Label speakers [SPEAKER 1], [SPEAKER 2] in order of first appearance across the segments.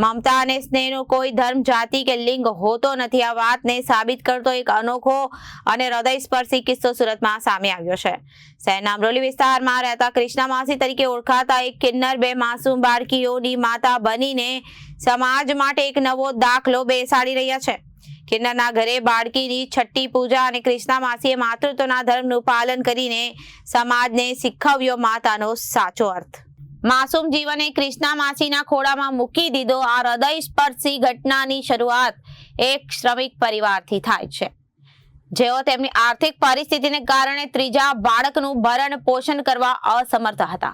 [SPEAKER 1] મમતા અને સ્નેહનો કોઈ ધર્મ, જાતિ કે લિંગ હોતો નથી. આ વાતને સાબિત કરતો એક અનોખો અને હૃદયસ્પર્શી કિસ્સો સુરતમાં સામે આવ્યો છે. શહેરના અમરોલી વિસ્તારમાં રહેતા કૃષ્ણા માસી તરીકે ઓળખાતા એક કિન્નર બે માસૂમ બાળકીઓની માતા બનીને સમાજ માટે એક નવો દાખલો બેસાડી રહ્યા છે. કિન્નરના ઘરે બાળકીની છઠ્ઠી પૂજા અને કૃષ્ણા માસીએ માતૃત્વના ધર્મનું પાલન કરીને સમાજને શીખવ્યો માતાનો સાચો અર્થ. માસૂમ જીવને ક્રિષ્ના માસીના ખોળામાં મૂકી દીધો. આ હૃદય સ્પર્શી ઘટનાની શરૂઆત એક શ્રમિક પરિવારથી થાય છે. જેઓ તેમની આર્થિક પરિસ્થિતિને કારણે ત્રીજા બાળકનું ભરણ પોષણ કરવા અસમર્થ હતા.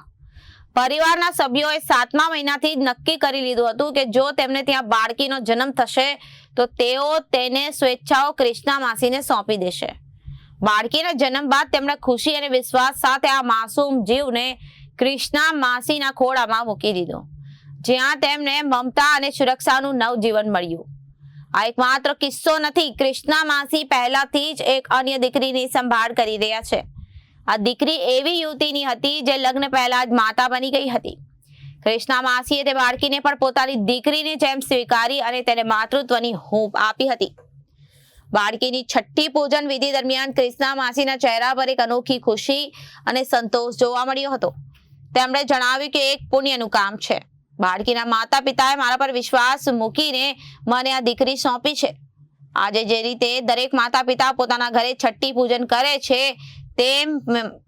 [SPEAKER 1] પરિવારના સભ્યોએ સાતમા મહિનાથી નક્કી કરી લીધું હતું કે જો તેમને ત્યાં બાળકીનો જન્મ થશે, તો તેઓ તેને સ્વેચ્છાઓ ક્રિષ્ના માસીને સોંપી દેશે. બાળકીના જન્મ બાદ તેમણે ખુશી અને વિશ્વાસ સાથે આ માસૂમ જીવને કૃષ્ણા માસીના ખોળામાં મૂકી દીધો. જ્યાં તેમને મમતા અને સુરક્ષાનું નવજીવન મળ્યું. આ એક માત્ર કિસ્સો નથી, કૃષ્ણા માસી પહેલાથી જ એક અન્ય દીકરીની સંભાળ કરી રહ્યા છે. આ દીકરી એવી યુવતીની હતી જે લગ્ન પહેલા જ માતા બની ગઈ હતી. કૃષ્ણા માસીએ તે બાળકીને પણ પોતાની દીકરીની જેમ સ્વીકારી અને તેને માતૃત્વની હૂંફ આપી હતી. બાળકીની છઠ્ઠી પૂજન વિધિ દરમિયાન કૃષ્ણા માસીના ચહેરા પર એક અનોખી ખુશી અને સંતોષ જોવા મળ્યો હતો. તેમણે જણાવ્યું કે એક પુણ્યનું કામ છે. બાળકીના માતા પિતાએ મારા પર વિશ્વાસ મૂકીને મને આ દીકરી સોંપી છે. આજે જે રીતે દરેક માતા પિતા પોતાના ઘરે છઠ્ઠી પૂજન કરે છે, તેમ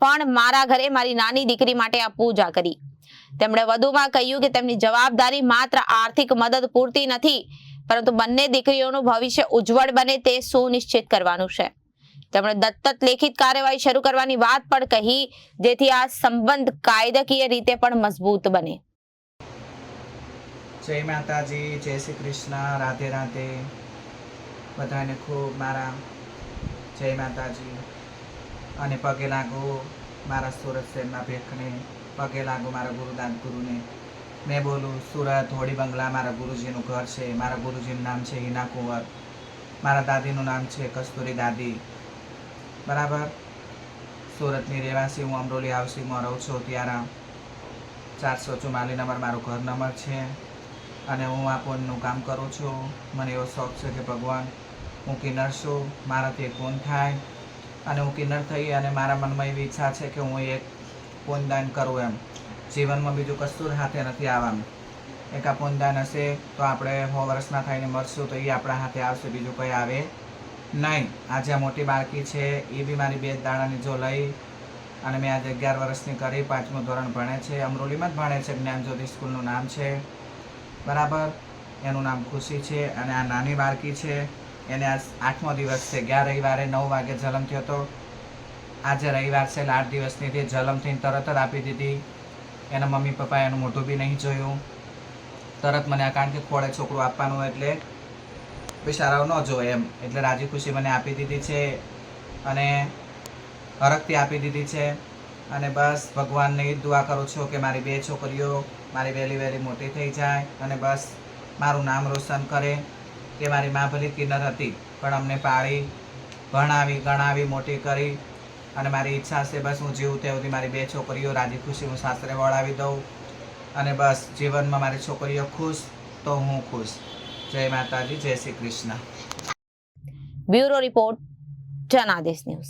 [SPEAKER 1] પણ મારા ઘરે મારી નાની દીકરી માટે આ પૂજા કરી. તેમણે વધુમાં કહ્યું કે તેમની જવાબદારી માત્ર આર્થિક મદદ પૂરતી નથી, પરંતુ બંને દીકરીઓનું ભવિષ્ય ઉજ્જવળ બને તે સુનિશ્ચિત કરવાનું છે. તેમણે દત્તક લેખિત કાર્યવાહી શરૂ કરવાની વાત પણ કહી, જેથી આ સંબંધ કાયદાકીય રીતે પણ મજબૂત બને.
[SPEAKER 2] જય માતાજી, જય શ્રી કૃષ્ણ, રાધે રાધે. બધાને ખૂબ મારા જય માતાજી. અને પગે લાગુ મારા સુરત શહેરના ભેખને, પગે લાગુ મારા ગુરુદાન ગુરુને. મેં બોલું, સુરત, હોળી બંગલા, મારા ગુરુજીનું ઘર છે. મારા ગુરુજીનું નામ છે હિના કુંવર મારા દાદીનું નામ છે કસ્તુરી દાદી. બરાબર? સુરતની રહેવાસી હું અમરોલી હાઉસિંગમાં રહું છું ત્યારે ચારસો ચુમ્માલીસ નંબર મારો ઘર નંબર છે અને હું આ પુણ્યનું કામ કરું છું. મને એવો શોખ છે કે ભગવાન હું કિન્નર છું. મારાથી એક પૂન થાય અને હું કિન્નર થઈ અને મારા મનમાં એવી ઈચ્છા છે કે હું એક પૂનદાન કરું એમ. જીવનમાં બીજું કશું હાથે નથી આવવાનું. એક આ પૂનદાન હશે તો આપણે સો વર્ષના થઈને મરશું તો એ આપણા હાથે આવશે, બીજું કંઈ આવે નહીં આ મોટી બાળકી છે, એ બી મારી બે જ દાડાની જો લઈ અને મેં આજે અગિયાર વર્ષની કરી, પાંચમું ધોરણ ભણે છે, અમરોલીમાં જ ભણે છે, જ્ઞાનજ્યોતિ સ્કૂલનું નામ છે. બરાબર? એનું નામ ખુશી છે અને આ નાની બાળકી છે. એને આજ આઠમો દિવસ છે. ગયા રવિવારે નવ વાગે જલમ થયો હતો. આજે રવિવાર છે આઠ દિવસની તે જલમ થઈને તરત જ આપી દીધી. એના મમ્મી પપ્પાએ એનું મોઢું બી નહીં જોયું. તરત મને આ કારણ કે ખોળે છોકરું આપવાનું એટલે બિચારાઓ ન જોવે એમ. એટલે રાજી ખુશી મને આપી દીધી છે અને હરખથી આપી દીધી છે. અને બસ ભગવાનને એ દુઆ કરું છું કે મારી બે છોકરીઓ મારી વહેલી વહેલી મોટી થઈ જાય અને બસ મારું નામ રોશન કરે કે મારી મા ભલી કિન્નર હતી. પણ અમને પાળી, ભણાવી, ગણાવી, મોટી કરી અને મારી ઈચ્છા છે બસ હું જીવું તે સુધી મારી બે છોકરીઓ રાજી ખુશી હું સાસરે વળાવી દઉં. અને બસ જીવનમાં મારી છોકરીઓ ખુશ તો હું ખુશ. જય માતાજી જય Shri Krishna.
[SPEAKER 1] Bureau report Janadesh news.